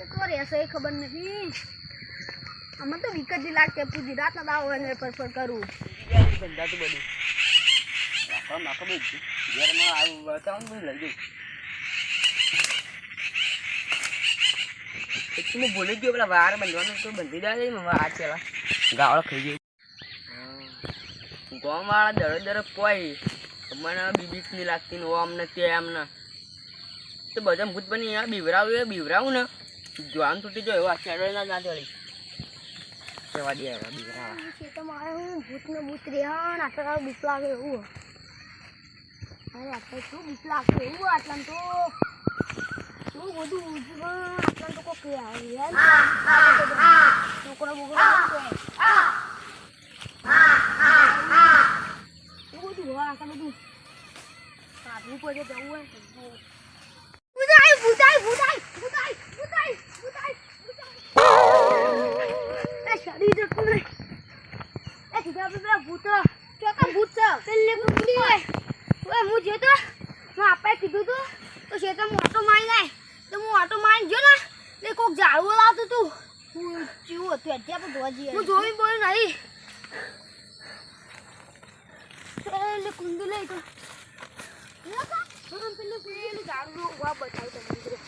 તો તો રહેશે એ ખબર નથી. અમે તો વિકટ જ લાગતે પૂછી રાતના દાવો એને પર પર કરું. ધંધાતું બધું રાખવા માકો બી ઘેરમાં બતાવું બધું લઈ જઈ એક હું ભૂલી ગયો પેલા વાર બંધવાનું તો બંધી દે છે વાર પેલા ગાવડો ખાઈ ગયો ગામ વાળા દરો દરો કોઈ મને બીબીક નહીં લાગતી ને ઓમ ને તેમ ને તો બધા ભૂત બની બીવરાવું, એ બીવરાવું ને. જોવાનું તૂટી જો એવા ચેડો ના ના ચડી જવા દે હવે છે તો મારે હું ભૂત ને ભૂત રે હા આટલા બીક લાગે એવું અરે, આટલા શું બીક લાગે એવું આટલા તો શું બધું ઊંચું આટલા તો કોક યાર છોકરો બોકરો શું બધું આટલા બધું. કાઢવું પડે જવું હોય છે હોય. ઓય હું જે તો હું આપણે કીધું તું તો શેતરમાં ઓટો મારી જાય તો હું ઓટો મારી જો ને એટલે કોઈક ઝાડવું લાવતું તું. હું ચીવું હતું અત્યારે પણ ધોવા જઈએ હું જોઈ બોલું નહીં. એટલે કુંડી લઈ તો. પેલું પેલું ઝાડવું ઊભા બતાવ્યું તમને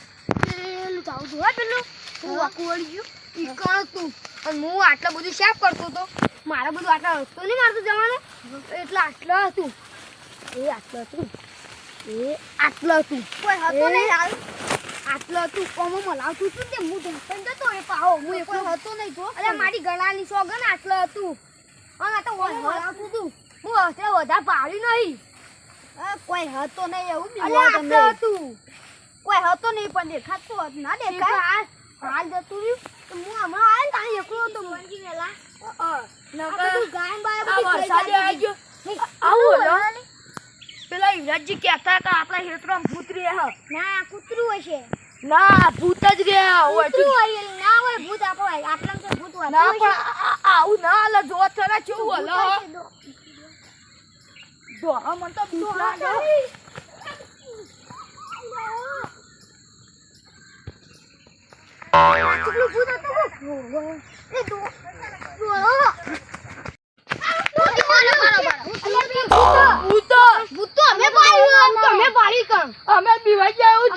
પેલું ઝાડવું જોવા પેલું. હું આખું વળી ગયું ઈ કણ તું અને હું આટલા બધું શેફ કરતો હતો મારે બધું આટલા રસ્તો નહીં મારતું જવાનું. એટલે આટલા હતું. એ આટલું હતું. એ આટલું હતું. કોઈ હતો નહીં આટલું હતું. કોમો મલાવતું હતું તે હું ધંધન જતો એ પાહો. હું એકલો. હતો નહીં જો. અરે મારી ગળાની સોગન આટલું હતું. અને તો ઓમ મલાવતું હતું. હું હશે વધારે પાડી નહીં. કોઈ હતો નહીં એવું બીજું આટલું હતું. કોઈ હતો નહીં પણ દેખાતું હતું ના દેખાય. હાલ જતું રહ્યું. હું હમણાં આવે ને ત્યાં એકલો હતો. મંજી વેલા. ગાય. બાય આ આવી ગયો. આવું પેલા યુવરાજજી કહેતા હતા આપણા હેતરામ ભૂત રે હ. ના કૂતરું હશે ના ભૂત જ ગયા હોય ના હોય ભૂત હોય આટલા તો ભૂત હોય ના પણ આવું ના હાલે જો તને કેવું હલો જો હા મને તો બીક લાગે. ભૂત હતું? અમે બીવાઈ ગયા એવું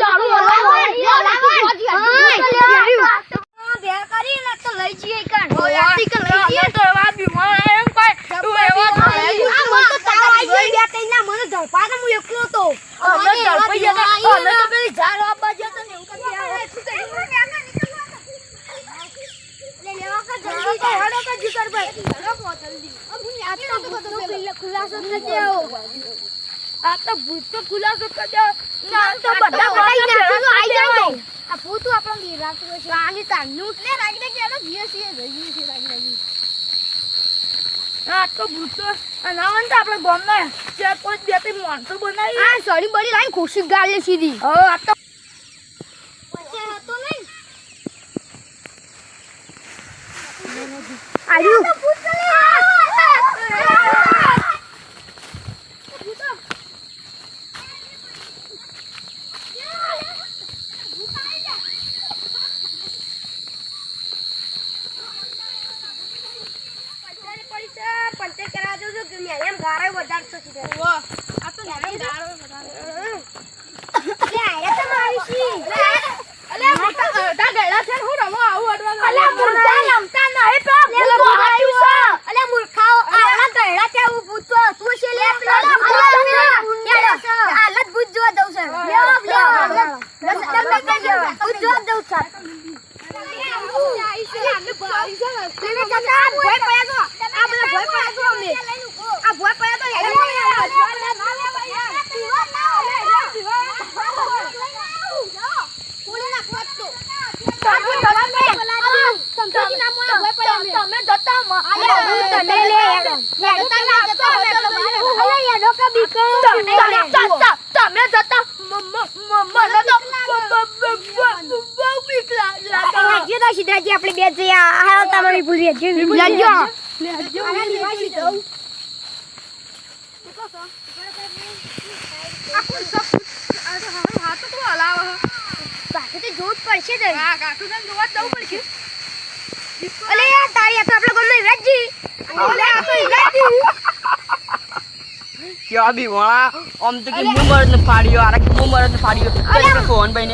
તો લઈ જઈએ કણ તો એવા બીમાર એમ કોઈ તું એવા મને ત્રણ ના હું એકલો તો અમે તડપાઈ ગયા અમે તો પેલી ઝાડ વાપવા ગયા હતા ને એવું કરી આવ્યા. આ તો ભૂત તો ખુલાસો કરી દે. ના તો બધા બધા આ ભૂત આપણો નિરાતું છે. આની તાનું છે આ તો ભૂત તો અને તો આપણે ગામના ચાર પાંચ બે ત્રણ માણસો બનાવી આ સડી બડી લાઈન ખુશી ગાલે સીધી. હવે આ તો વચ્ચે હતો નહીં આલ્યું પંચાયત કરાવવા જવું છું કે ગાળો વધારે વાહ, આ તો નાની દાડો વધારે. લે આયા તો મારી છી અલ્યા, મોટા અડધા ગયડા છે હું રમવા આવું અડવા અલ્યા મૂર્ખા રમતા નહીં પેલા ભૂત તો હાચું છે. અલ્યા મૂર્ખાઓ આના ગયડા ત્યાં હું ભૂત તો છે લે પેલા હાલત ભૂત જોવા દઉં છે. લેવો લેવો તમે કઈ ભૂત જોવા દઉં છે. તમે ચાચા આ ભોય પડ્યા છો આ બધા ભોય પડ્યા છો અમે આ ભોય પડ્યા તો હેડો જતા મ- ત- લાગે. આપણે બે જઈએ આ તમારી ભૂલી લેજો. લેજો. જોવું પડશે જ હા કાકુ ને જોવા જવું પડશે અલે યાર તારી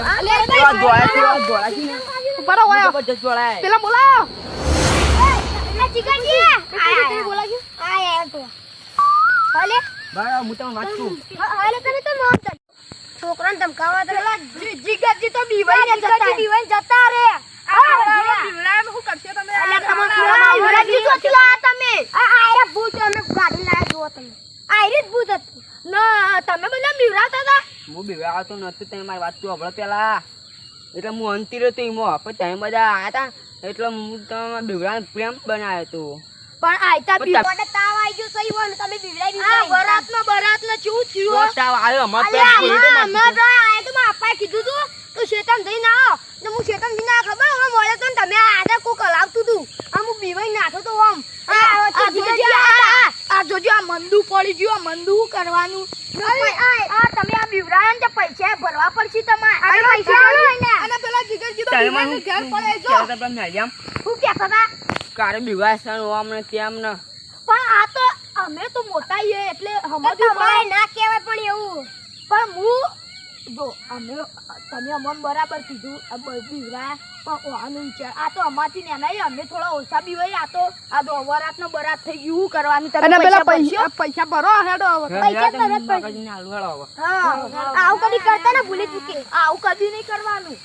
આ. પેલા બોલાયો અલે ચિકનજી આ આ બોલાજો આ યાર તો હલે બરાબર હું તમને વાત કહું હલે તને તો મોમ તને છોકરાને ધમકાવા તો પેલા જીગરજી તો બીવાઈ જતા બીવાઈ જતા રે ના એટલે હું અંતિર એમાં. પણ તમે બધા આયા હતા એટલે હું બીવડાને પ્રેમ બનાવ્યો હતો. પણ આયતા મને તાવ આવી ગયો સહી વન તમે બીવરાઈ બીવરાઈ બરાત નો બરાત નો ચૂ તો તાવ આવ્યો અમાર પેટ ફૂલટો આમાં નાખ્યું. અમે તો આય તો અપ્પાએ કીધું તું તો શેતાન જઈને આવો. ને હું શેતાન દઈ ના ખબર? હવે મળે તો તમે આધા કો હલાવતું તું. આ હું બીવાઈ નાખો તો આમ. આ જોજો આ. જોજો આ મંદુ પડી ગયું આ મંદુ કરવાનું? આ તમે આ બીવરાયા ને પૈસા ભરવા પડશે તમારે. પૈસા અને પેલા જીગરજી તો ઘેર પડે જો. હું કહેતા હતા કારે બીવા છે ને આમ ને? પણ આ તો અમે તો મોટા છીએ એટલે તો સમજવું પડે ના કહેવાય પણ એવું. પણ હું જો અમે તમે અમને બરાબર કીધું આ બધું પણ ઓનું વિચાર. આ તો અમારથી નાના અમે થોડા ઓછા બીવાય આ તો આ તો વરાત નો બરાત થઈ ગયું હું કરવાનું તમે પેલા પૈસા પૈસા ભરો હેડો પૈસા તરત પૈસા. આવું કદી કરતા ને ભૂલી ચૂકે આવું કદી નહીં કરવાનું.